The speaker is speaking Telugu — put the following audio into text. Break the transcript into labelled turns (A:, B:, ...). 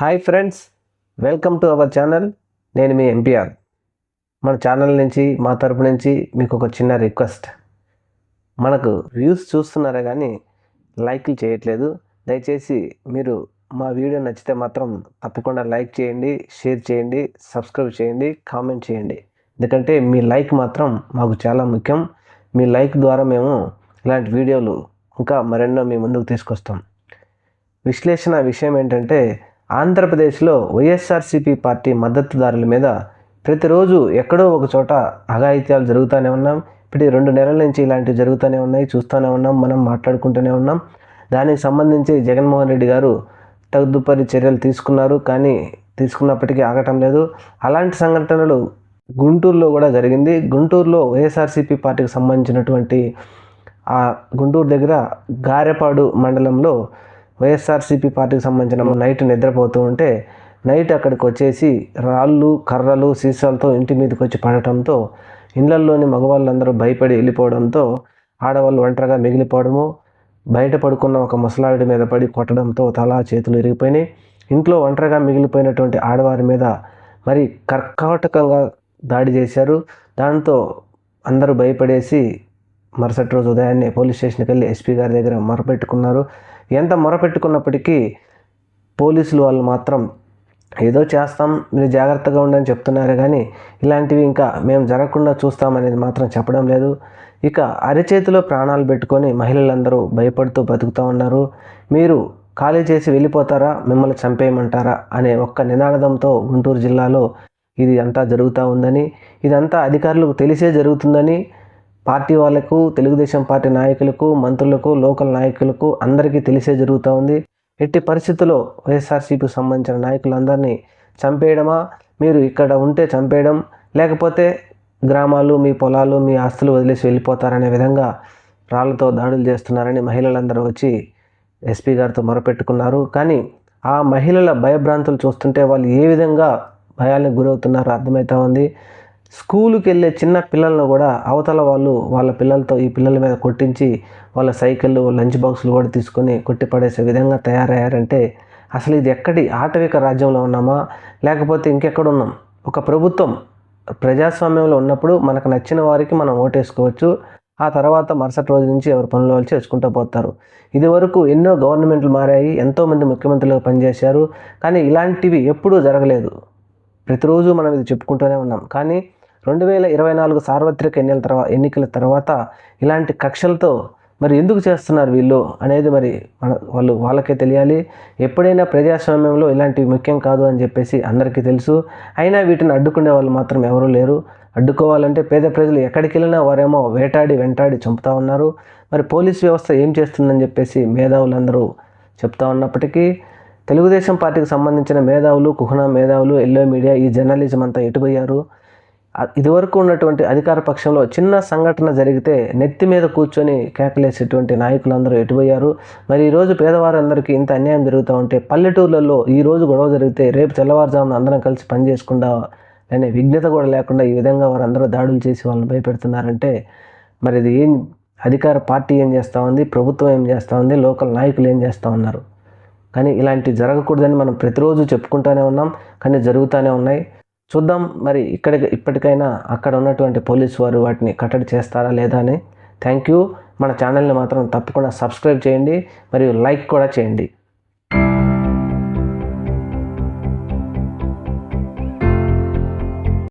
A: Hi friends welcome to our channel. నేను మీ ఎంపీఆర్ మన ఛానల్ నుంచి మా తరపు నుంచి మీకు ఒక చిన్న రిక్వెస్ట్. మనకు వ్యూస్ చూస్తున్నారే కానీ లైక్లు చేయట్లేదు. దయచేసి మీరు మా వీడియో నచ్చితే మాత్రం తప్పకుండా లైక్ చేయండి షేర్ చేయండి సబ్స్క్రైబ్ చేయండి కామెంట్ చేయండి. ఎందుకంటే మీ లైక్ మాత్రం మాకు చాలా ముఖ్యం. మీ లైక్ ద్వారా మేము ఇలాంటి వీడియోలు ఇంకా మరెన్నో మీ ముందుకు తీసుకొస్తాం. విశ్లేషణ విషయం ఏంటంటే ఆంధ్రప్రదేశ్లో వైఎస్ఆర్సీపీ పార్టీ మద్దతుదారుల మీద ప్రతిరోజు ఎక్కడో ఒక చోట అఘాయిత్యాలు జరుగుతూనే ఉన్నాం. ఇప్పుడు రెండు నెలల నుంచి ఇలాంటివి జరుగుతూనే ఉన్నాయి. చూస్తూనే ఉన్నాం. మనం మాట్లాడుకుంటూనే ఉన్నాం. దానికి సంబంధించి జగన్మోహన్ రెడ్డి గారు తదుపరి చర్యలు తీసుకున్నారు. కానీ తీసుకున్నప్పటికీ ఆగటం లేదు. అలాంటి సంఘటనలు గుంటూరులో కూడా జరిగింది. గుంటూరులో వైఎస్ఆర్సీపీ పార్టీకి సంబంధించినటువంటి ఆ గుంటూరు దగ్గర గారెపాడు మండలంలో వైఎస్ఆర్సీపీ పార్టీకి సంబంధించిన నైట్ నిద్రపోతూ ఉంటే నైట్ అక్కడికి వచ్చేసి రాళ్ళు కర్రలు సీసాలతో ఇంటి మీదకి వచ్చి పడటంతో ఇళ్ళల్లోని మగవాళ్ళందరూ భయపడి వెళ్ళిపోవడంతో ఆడవాళ్ళు ఒంటరిగా మిగిలిపోవడము బయట పడుకున్న ఒక ముసలావిడి మీద పడి కొట్టడంతో తల చేతులు ఇరిగిపోయినాయి. ఇంట్లో ఒంటరిగా మిగిలిపోయినటువంటి ఆడవారి మీద మరి కర్కాటకంగా దాడి చేశారు. దాంతో అందరూ భయపడేసి మరుసటి రోజు ఉదయాన్నే పోలీస్ స్టేషన్కి వెళ్ళి ఎస్పీ గారి దగ్గర మొరపెట్టుకున్నారు. ఎంత మొరపెట్టుకున్నప్పటికీ పోలీసులు వాళ్ళు మాత్రం ఏదో చేస్తాం మీరు జాగ్రత్తగా ఉండని చెప్తున్నారు కానీ ఇలాంటివి ఇంకా మేము జరగకుండా చూస్తామనేది మాత్రం చెప్పడం లేదు. ఇక అరిచేతిలో ప్రాణాలు పెట్టుకొని మహిళలందరూ భయపడుతూ బతుకుతూ ఉన్నారు. మీరు ఖాళీ చేసి వెళ్ళిపోతారా మిమ్మల్ని చంపేయమంటారా అనే ఒక్క నినాదంతో గుంటూరు జిల్లాలో ఇది అంతా జరుగుతూ ఉందని ఇదంతా అధికారులకు తెలిసే జరుగుతుందని పార్టీ వాళ్ళకు తెలుగుదేశం పార్టీ నాయకులకు మంత్రులకు లోకల్ నాయకులకు అందరికీ తెలిసే జరుగుతూ ఉంది. ఎట్టి పరిస్థితుల్లో వైఎస్ఆర్సీపీకి సంబంధించిన నాయకులందరినీ చంపేయడమా? మీరు ఇక్కడ ఉంటే చంపేయడం లేకపోతే గ్రామాలు మీ పొలాలు మీ ఆస్తులు వదిలేసి వెళ్ళిపోతారనే విధంగా రాళ్ళతో దాడులు చేస్తున్నారని మహిళలందరూ వచ్చి ఎస్పీ గారితో మొరపెట్టుకున్నారు. కానీ ఆ మహిళల భయభ్రాంతులు చూస్తుంటే వాళ్ళు ఏ విధంగా భయాలకు గురవుతున్నారో అర్థమవుతా ఉంది. స్కూలుకి వెళ్ళే చిన్న పిల్లలను కూడా అవతల వాళ్ళు వాళ్ళ పిల్లలతో ఈ పిల్లల మీద కొట్టించి వాళ్ళ సైకిళ్ళు లంచ్ బాక్సులు కూడా తీసుకొని కొట్టి పడేసే విధంగా తయారయ్యారంటే అసలు ఇది ఎక్కడి ఆటవిక రాజ్యంలో ఉన్నామా? లేకపోతే ఇంకెక్కడ ఉన్నాం ఒక ప్రభుత్వం ప్రజాస్వామ్యంలో ఉన్నప్పుడు మనకు నచ్చిన వారికి మనం ఓటేసుకోవచ్చు. ఆ తర్వాత మరుసటి రోజు నుంచి ఎవరి పనులు వాళ్ళు చేసుకుంటూ పోతారు. ఇదివరకు ఎన్నో గవర్నమెంట్లు మారాయి ఎంతోమంది ముఖ్యమంత్రులు పనిచేశారు. కానీ ఇలాంటివి ఎప్పుడూ జరగలేదు. ప్రతిరోజు మనం ఇది చెప్పుకుంటూనే ఉన్నాం. కానీ రెండు వేల ఇరవై నాలుగు సార్వత్రిక ఎన్నికల తర్వాత ఎన్నికల తర్వాత ఇలాంటి కక్షలతో మరి ఎందుకు చేస్తున్నారు వీళ్ళు అనేది మరి మన వాళ్ళు వాళ్ళకే తెలియాలి. ఎప్పుడైనా ప్రజాస్వామ్యంలో ఇలాంటివి ముఖ్యం కాదు అని చెప్పేసి అందరికీ తెలుసు. అయినా వీటిని అడ్డుకునే వాళ్ళు మాత్రం ఎవరూ లేరు. అడ్డుకోవాలంటే పేద ప్రజలు ఎక్కడికి వెళ్ళినా వారేమో వేటాడి వెంటాడి చంపుతూ ఉన్నారు. మరి పోలీస్ వ్యవస్థ ఏం చేస్తుందని చెప్పేసి మేధావులందరూ చెప్తా ఉన్నప్పటికీ తెలుగుదేశం పార్టీకి సంబంధించిన మేధావులు కుహనా మేధావులు ఎల్లో మీడియా ఈ జర్నలిజం అంతా ఎటుపోయారు? ఇదివరకు ఉన్నటువంటి అధికార పక్షంలో చిన్న సంఘటన జరిగితే నెత్తి మీద కూర్చొని కేకలేసేటువంటి నాయకులందరూ ఎటుపోయారు మరి ఈరోజు పేదవారందరికీ ఇంత అన్యాయం జరుగుతూ ఉంటే పల్లెటూర్లలో ఈరోజు గొడవ జరిగితే రేపు తెల్లవారుజామున అందరం కలిసి పనిచేసుకుండా అనే విఘ్నత కూడా లేకుండా ఈ విధంగా వారందరూ దాడులు చేసి వాళ్ళని భయపెడుతున్నారంటే మరి ఇది ఏం అధికార పార్టీ ఏం చేస్తూ ఉంది? ప్రభుత్వం ఏం చేస్తూ ఉంది? లోకల్ నాయకులు ఏం చేస్తూ ఉన్నారు? కానీ ఇలాంటివి జరగకూడదని మనం ప్రతిరోజు చెప్పుకుంటూనే ఉన్నాం కానీ జరుగుతూనే ఉన్నాయి. చూద్దాం మరి ఇక్కడ ఇప్పటికైనా అక్కడ ఉన్నటువంటి పోలీసు వారు వాటిని కట్టడి చేస్తారా లేదా అని. థ్యాంక్ యూ మన ఛానల్ని మాత్రం తప్పకుండా సబ్స్క్రైబ్ చేయండి. మరియు లైక్ కూడా చేయండి.